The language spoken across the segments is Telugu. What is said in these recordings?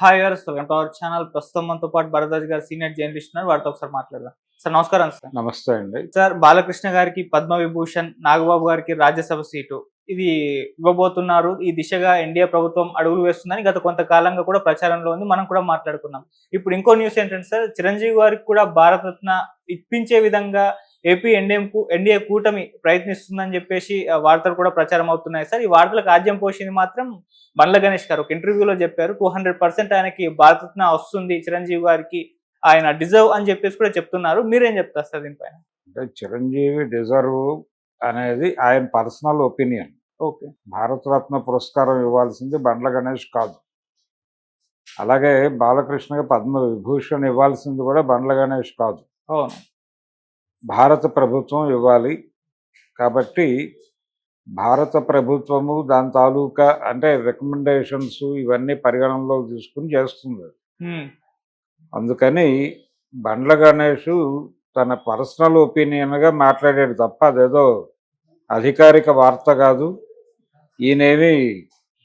హాయ్ గారు వెల్కమ్ టు అవర్ ఛానల్ ప్రస్తుతం మనతో పాటు భరద్వాజ్ గారు సీనియర్ జర్నలిస్ట్ ఉన్నారు. వారితో ఒకసారి మాట్లాడదాం. సార్ నమస్కారం సార్. నమస్తే అండి. సార్ బాలకృష్ణ గారికి పద్మ విభూషణ్ నాగబాబు గారికి రాజ్యసభ సీటు. ఇది ఇవ్వబోతున్నారు. ఈ దిశగా ఎన్డీఏ ప్రభుత్వం అడుగులు వేస్తుందని గత కొంతకాలంగా కూడా ప్రచారంలో ఉంది. మనం కూడా మాట్లాడుకున్నాం. ఇప్పుడు ఇంకో న్యూస్ ఏంటంటే సార్ చిరంజీవి గారికి కూడా భారతరత్న ఇప్పించే విధంగా ఏపీ ఎన్డీఎం ఎన్డీఏ కూటమి ప్రయత్నిస్తుందని చెప్పేసి వార్తలు కూడా ప్రచారం అవుతున్నాయి సార్. ఈ వార్తలకు ఆద్యం పోసింది మాత్రం బండ్ల గణేష్ గారు. ఒక ఇంటర్వ్యూలో చెప్పారు టూ హండ్రెడ్ పర్సెంట్ ఆయనకి భారతరత్న వస్తుంది చిరంజీవి గారికి. ఆయన డిజర్వ్ అని చెప్పేసి కూడా చెప్తున్నారు. మీరేం చెప్తారు సార్ దీనిపైన? అంటే చిరంజీవి డిజర్వ్ అనేది ఆయన పర్సనల్ ఒపీనియన్. ఓకే. భారతరత్న పురస్కారం ఇవ్వాల్సింది బండ్ల గణేష్ కాదు. అలాగే బాలకృష్ణకి పద్మ విభూషణ్ ఇవ్వాల్సింది కూడా బండ్ల గణేష్ కాదు. అవును. భారత ప్రభుత్వం ఇవ్వాలి. కాబట్టి భారత ప్రభుత్వము దాని తాలూకా అంటే రికమెండేషన్స్ ఇవన్నీ పరిగణనలో తీసుకుని చేస్తుంది. అందుకని బండ్ల గణేష్ తన పర్సనల్ ఒపీనియన్గా మాట్లాడాడు తప్ప అదేదో అధికారిక వార్త కాదు. ఈయనేమి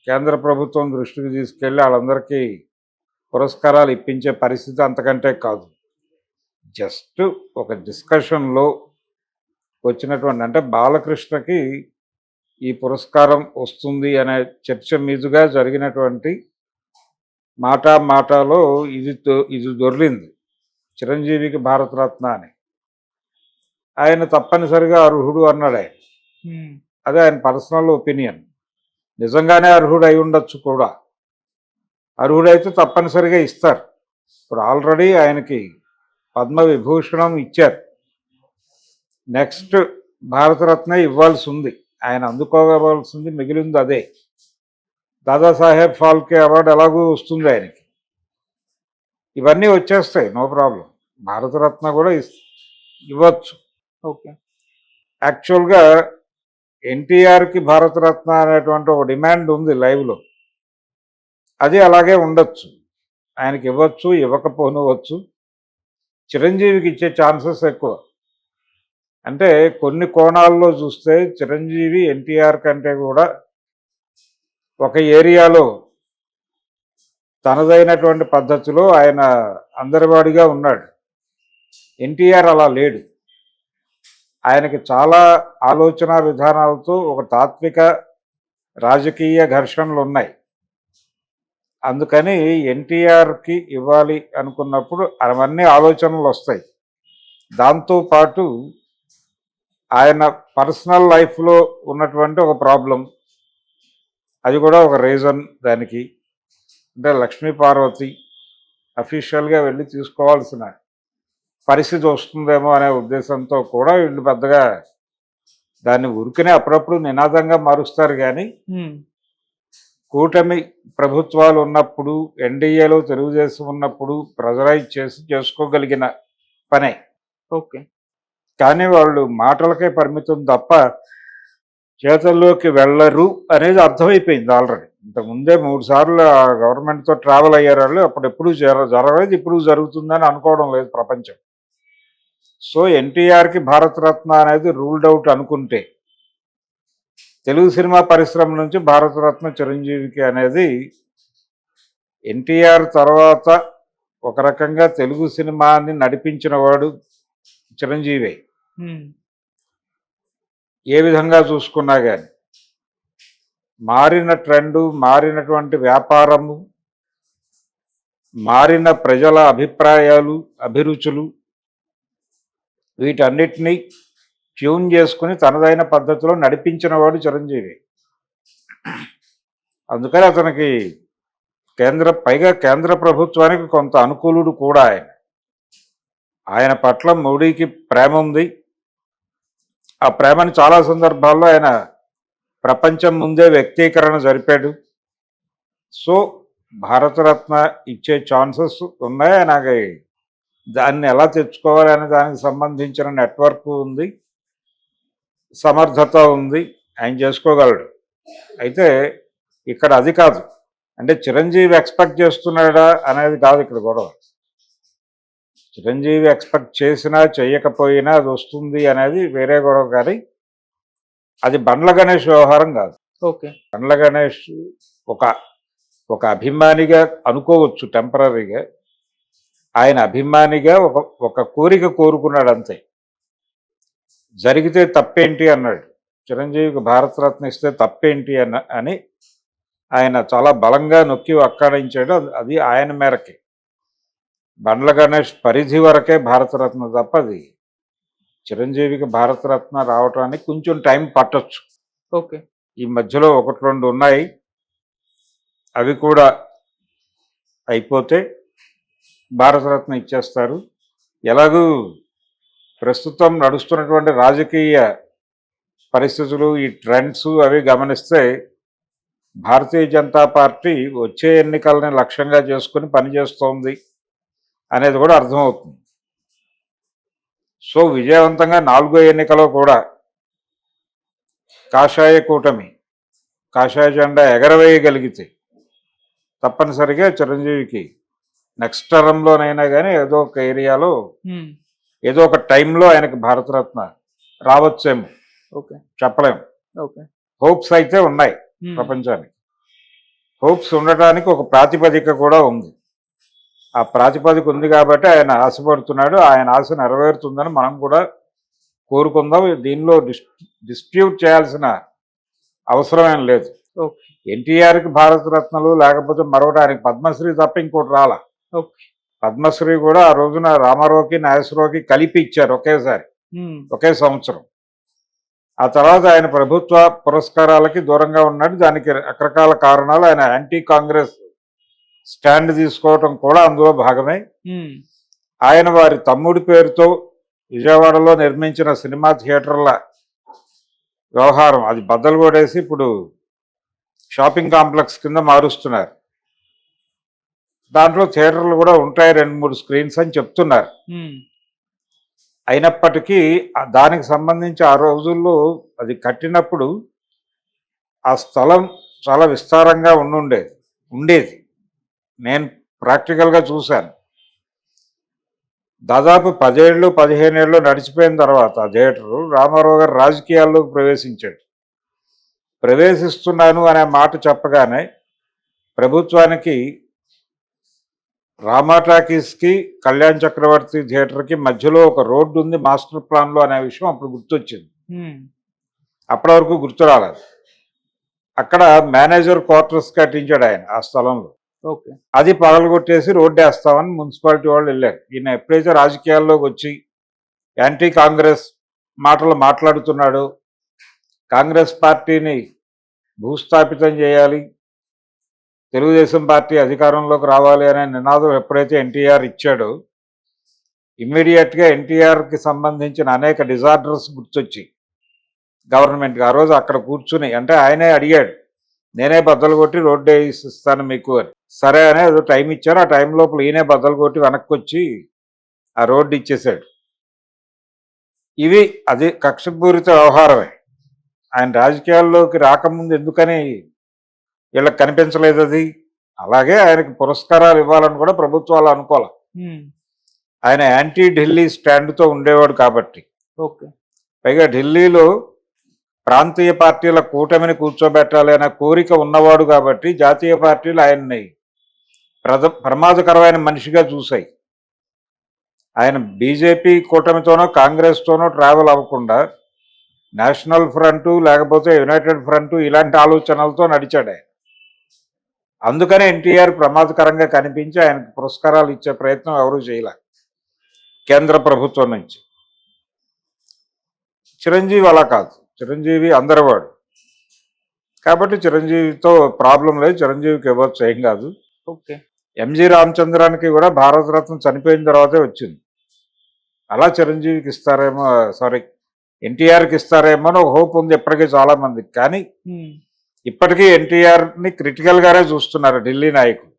కేంద్ర ప్రభుత్వం దృష్టికి తీసుకెళ్ళి వాళ్ళందరికీ పురస్కారాలు ఇప్పించే పరిస్థితి అంతకంటే కాదు. జస్ట్ ఒక డిస్కషన్లో వచ్చినటువంటి అంటే బాలకృష్ణకి ఈ పురస్కారం వస్తుంది అనే చర్చ మీదుగా జరిగినటువంటి మాటా మాటాలో ఇది ఇది దొర్లింది. చిరంజీవికి భారతరత్న అని. ఆయన తప్పనిసరిగా అర్హుడు అన్నాడు ఆయన. అదే ఆయన పర్సనల్ ఒపీనియన్. నిజంగానే అర్హుడు అయి ఉండొచ్చు కూడా. అర్హుడైతే తప్పనిసరిగా ఇస్తారు. ఇప్పుడు ఆల్రెడీ ఆయనకి పద్మ విభూషణం ఇచ్చారు. నెక్స్ట్ భారతరత్న ఇవ్వాల్సి ఉంది ఆయన అందుకోవాల్సింది మిగిలింది అదే. దాదాసాహెబ్ ఫాల్కే అవార్డు ఎలాగూ వస్తుంది ఆయనకి. ఇవన్నీ వచ్చేస్తాయి నో ప్రాబ్లం. భారతరత్న కూడా ఇస్- ఇవ్వచ్చు. ఓకే. యాక్చువల్గా ఎన్టీఆర్కి భారతరత్న అనేటువంటి ఒక డిమాండ్ ఉంది లైవ్లో. అది అలాగే ఉండొచ్చు. ఆయనకి ఇవ్వచ్చు ఇవ్వకపోనవచ్చు చిరంజీవికి ఇచ్చే ఛాన్సెస్ ఎక్కువ. అంటే కొన్ని కోణాల్లో చూస్తే చిరంజీవి ఎన్టీఆర్ కంటే కూడా ఒక ఏరియాలో తనదైనటువంటి పద్ధతిలో ఆయన అందరివాడిగా ఉన్నాడు. ఎన్టీఆర్ అలా లేడు. ఆయనకి చాలా ఆలోచన విధానాలతో ఒక తాత్విక రాజకీయ ఘర్షణలు ఉన్నాయి. అందుకని ఎన్టీఆర్కి ఇవ్వాలి అనుకున్నప్పుడు అవన్నీ ఆలోచనలు వస్తాయి. దాంతోపాటు ఆయన పర్సనల్ లైఫ్లో ఉన్నటువంటి ఒక ప్రాబ్లం అది కూడా ఒక రీజన్ దానికి. అంటే లక్ష్మీ పార్వతి అఫీషియల్గా వెళ్ళి తీసుకోవాల్సిన పరిస్థితి వస్తుందేమో అనే ఉద్దేశంతో కూడా వీళ్ళు పెద్దగా దాన్ని ఉరికినే అప్పుడప్పుడు నినాదంగా మారుస్తారు కానీ కూటమి ప్రభుత్వాలు ఉన్నప్పుడు ఎన్డీఏలో తెలుగుదేశం ఉన్నప్పుడు ప్రెజరైజ్ చేసి చేసుకోగలిగిన పనే. ఓకే. కానీ వాళ్ళు మాటలకే పరిమితం తప్ప చేతల్లోకి వెళ్ళరు అనేది అర్థమైపోయింది ఆల్రెడీ. ఇంతకుముందే మూడు సార్లు ఆ గవర్నమెంట్తో ట్రావెల్ అయ్యారు వాళ్ళు అప్పుడు ఎప్పుడు జర జరగలేదు ఇప్పుడు జరుగుతుందని అనుకోవడం లేదు ప్రపంచం. సో ఎన్టీఆర్కి భారతరత్న అనేది రూల్డ్ అవుట్ అనుకుంటే తెలుగు సినిమా పరిశ్రమ నుంచి భారతరత్న చిరంజీవికి అనేది ఎన్టీఆర్ తర్వాత ఒక రకంగా తెలుగు సినిమాని నడిపించిన వాడు చిరంజీవే. ఏ విధంగా చూసుకున్నా కానీ మారిన ట్రెండు మారినటువంటి వ్యాపారము మారిన ప్రజల అభిప్రాయాలు అభిరుచులు వీటన్నిటినీ ట్యూన్ చేసుకుని తనదైన పద్ధతిలో నడిపించిన వాడు చిరంజీవి. అందుకని అతనికి కేంద్ర పైగా కేంద్ర ప్రభుత్వానికి కొంత అనుకూలుడు కూడా ఆయన. ఆయన పట్ల మోడీకి ప్రేమ ఉంది. ఆ ప్రేమని చాలా సందర్భాల్లో ఆయన ప్రపంచం ముందే వ్యక్తీకరణ జరిపాడు. సో భారతరత్న ఇచ్చే ఛాన్సెస్ ఉన్నాయి. నాకు దాన్ని ఎలా తెచ్చుకోవాలి అనే దానికి సంబంధించిన నెట్వర్క్ ఉంది. సమర్థత ఉంది ఆయన చేసుకోగలడు. అయితే ఇక్కడ అది కాదు. అంటే చిరంజీవి ఎక్స్పెక్ట్ చేస్తున్నాడా అనేది కాదు ఇక్కడ గొడవ. చిరంజీవి ఎక్స్పెక్ట్ చేసినా చేయకపోయినా అది వస్తుంది అనేది వేరే గొడవ కానీ అది బండ్ల గణేష్ వ్యవహారం కాదు. ఓకే. బండ్ల గణేష్ ఒక ఒక అభిమానిగా అనుకోవచ్చు టెంపరీగా. ఆయన అభిమానిగా ఒక ఒక కోరిక కోరుకున్నాడు అంతే. జరిగితే తప్పేంటి అన్నాడు. చిరంజీవికి భారతరత్న ఇస్తే తప్పేంటి అన్న అని ఆయన చాలా బలంగా నొక్కి అక్కాడించాడు అది- ఆయన మేరకే. బండ్ల గణేష్ పరిధి వరకే భారతరత్న తప్ప అది చిరంజీవికి భారతరత్న రావటానికి కొంచెం టైం పట్టొచ్చు. ఓకే. ఈ మధ్యలో ఒకటి రెండు ఉన్నాయి. అవి కూడా అయిపోతే భారతరత్న ఇచ్చేస్తారు. ఎలాగూ ప్రస్తుతం నడుస్తున్నటువంటి రాజకీయ పరిస్థితులు ఈ ట్రెండ్స్ అవి గమనిస్తే భారతీయ జనతా పార్టీ వచ్చే ఎన్నికలని లక్ష్యంగా చేసుకుని పనిచేస్తోంది అనేది కూడా అర్థమవుతుంది. సో విజయవంతంగా నాలుగో ఎన్నికలో కూడా కాషాయ కూటమి కాషాయ జెండా ఎగరవేయగలిగితే తప్పనిసరిగా చిరంజీవికి నెక్స్ట్ టర్మ్లోనైనా కానీ ఏదో ఒక ఏరియాలో ఏదో ఒక టైంలో ఆయనకి భారతరత్న రావచ్చేమో. ఓకే. చెప్పలేము. ఓకే. హోప్స్ అయితే ఉన్నాయి ప్రపంచానికి. హోప్స్ ఉండటానికి ఒక ప్రాతిపదిక కూడా ఉంది. ఆ ప్రాతిపదిక ఉంది కాబట్టి ఆయన ఆశపడుతున్నాడు. ఆయన ఆశ నెరవేరుతుందని మనం కూడా కోరుకుందాం. దీనిలో డిస్ డిస్ప్యూట్ చేయాల్సిన అవసరమేం లేదు. ఎన్టీఆర్కి భారతరత్నలు లేకపోతే మరొకటి ఆయనకి పద్మశ్రీ తప్ప ఇంకోటి రాలా. ఓకే. పద్మశ్రీ కూడా ఆ రోజున రామారావుకి నాగేశ్వరరావుకి కలిపి ఇచ్చారు ఒకేసారి. ఒకే సంవత్సరం. ఆ తర్వాత ఆయన ప్రభుత్వ పురస్కారాలకి దూరంగా ఉన్నాడు. దానికి రకరకాల కారణాలు ఆయన యాంటీ కాంగ్రెస్ స్టాండ్ తీసుకోవటం కూడా అందులో భాగమే. ఆయన వారి తమ్ముడి పేరుతో విజయవాడలో నిర్మించిన సినిమా థియేటర్ల వ్యవహారం అది బద్దలు కొడేసి ఇప్పుడు షాపింగ్ కాంప్లెక్స్ కింద మారుస్తున్నారు. దాంట్లో థియేటర్లు కూడా ఉంటాయి రెండు మూడు స్క్రీన్స్ అని చెప్తున్నారు. అయినప్పటికీ దానికి సంబంధించి ఆ రోజుల్లో అది కట్టినప్పుడు ఆ స్థలం చాలా విస్తారంగా ఉండుండేది ఉండేది. నేను ప్రాక్టికల్గా చూశాను. దాదాపు పదేళ్ళు పదిహేనేళ్ళు నడిచిపోయిన తర్వాత ఆ థియేటరు రామారావు గారు రాజకీయాల్లోకి ప్రవేశించాడు. ప్రవేశిస్తున్నాను అనే మాట చెప్పగానే ప్రభుత్వానికి రామా టాకీస్కి కళ్యాణ్ చక్రవర్తి థియేటర్కి మధ్యలో ఒక రోడ్డు ఉంది మాస్టర్ ప్లాన్లో అనే విషయం అప్పుడు గుర్తొచ్చింది. అప్పటి వరకు గుర్తు రాలేదు. అక్కడ మేనేజర్ క్వార్టర్స్ కట్టించాడు ఆయన ఆ స్థలంలో. ఓకే. అది పగలగొట్టేసి రోడ్డు వేస్తామని మున్సిపాలిటీ వాళ్ళు వెళ్ళారు. ఈయన ఎప్పుడైతే రాజకీయాల్లోకి వచ్చి యాంటీ కాంగ్రెస్ మాటలు మాట్లాడుతున్నాడో కాంగ్రెస్ పార్టీని భూస్థాపితం చేయాలి తెలుగుదేశం పార్టీ అధికారంలోకి రావాలి అనే నినాదం ఎప్పుడైతే ఎన్టీఆర్ ఇచ్చాడో ఇమ్మీడియట్గా ఎన్టీఆర్కి సంబంధించిన అనేక డిజార్డర్స్ గుర్తొచ్చి గవర్నమెంట్కి ఆ రోజు అక్కడ కూర్చుని అంటే ఆయనే అడిగాడు నేనే బద్దలు కొట్టి రోడ్డు వేసిస్తాను మీకు అని. సరే అని ఏదో టైం ఇచ్చారు ఆ టైం లోపల ఈయనే బద్దలు కొట్టి వెనక్కి వచ్చి ఆ రోడ్డు ఇచ్చేసాడు ఇవి అది కక్షపూరిత వ్యవహారమే. ఆయన రాజకీయాల్లోకి రాకముందు ఎందుకని వీళ్ళకి కనిపించలేదు అది. అలాగే ఆయనకి పురస్కారాలు ఇవ్వాలని కూడా ప్రభుత్వాలు అనుకోవాలి ఆయన యాంటీ ఢిల్లీ స్టాండ్తో ఉండేవాడు కాబట్టి. ఓకే. పైగా ఢిల్లీలో ప్రాంతీయ పార్టీల కూటమిని కూర్చోబెట్టాలి అనే కోరిక ఉన్నవాడు కాబట్టి జాతీయ పార్టీలు ఆయన్ని ప్రద ప్రమాదకరమైన మనిషిగా చూశాయి. ఆయన బీజేపీ కూటమితోనో కాంగ్రెస్తోనో ట్రావెల్ అవ్వకుండా నేషనల్ ఫ్రంట్ లేకపోతే యునైటెడ్ ఫ్రంట్ ఇలాంటి ఆలోచనలతో నడిచాడు ఆయన. అందుకనే ఎన్టీఆర్ ప్రమాదకరంగా కనిపించి ఆయనకు పురస్కారాలు ఇచ్చే ప్రయత్నం ఎవరూ చేయలే. కేంద్ర ప్రభుత్వం నుంచి. చిరంజీవి అలా కాదు. చిరంజీవి అందరివాడు. కాబట్టి చిరంజీవితో ప్రాబ్లం లేదు. చిరంజీవికి ఇవ్వచ్చు ఏం కాదు. ఓకే. ఎంజి రామచంద్రానికి కూడా భారతరత్న చనిపోయిన తర్వాతే వచ్చింది. అలా చిరంజీవికి ఇస్తారేమో సారీ ఎన్టీఆర్కి ఇస్తారేమో అని ఒక హోప్ ఉంది ఇప్పటికీ చాలా మందికి కానీ ఇప్పటికీ ఎన్టీఆర్ని క్రిటికల్గానే చూస్తున్నారు ఢిల్లీ నాయకులు.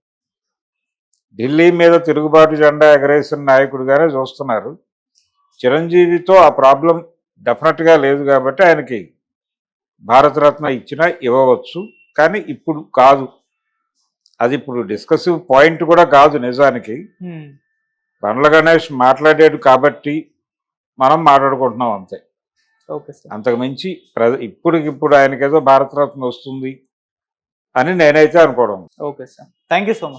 ఢిల్లీ మీద తిరుగుబాటు జెండా ఎగరేసిన నాయకుడిగానే చూస్తున్నారు. చిరంజీవితో ఆ ప్రాబ్లం డెఫినెట్గా లేదు కాబట్టి ఆయనకి భారతరత్న ఇచ్చినా ఇవ్వవచ్చు. కానీ ఇప్పుడు కాదు. అది ఇప్పుడు డిస్కసివ్ పాయింట్ కూడా కాదు నిజానికి. బండ్ల గణేష్ మాట్లాడాడు కాబట్టి మనం మాట్లాడుకుంటున్నాం అంతే. Okay sir. అంతకు మించి ప్ర ఇప్పటికిప్పుడు ఆయనకేదో భారతరత్న వస్తుంది అని నేనైతే అనుకోవడం okay sir. Thank you so much.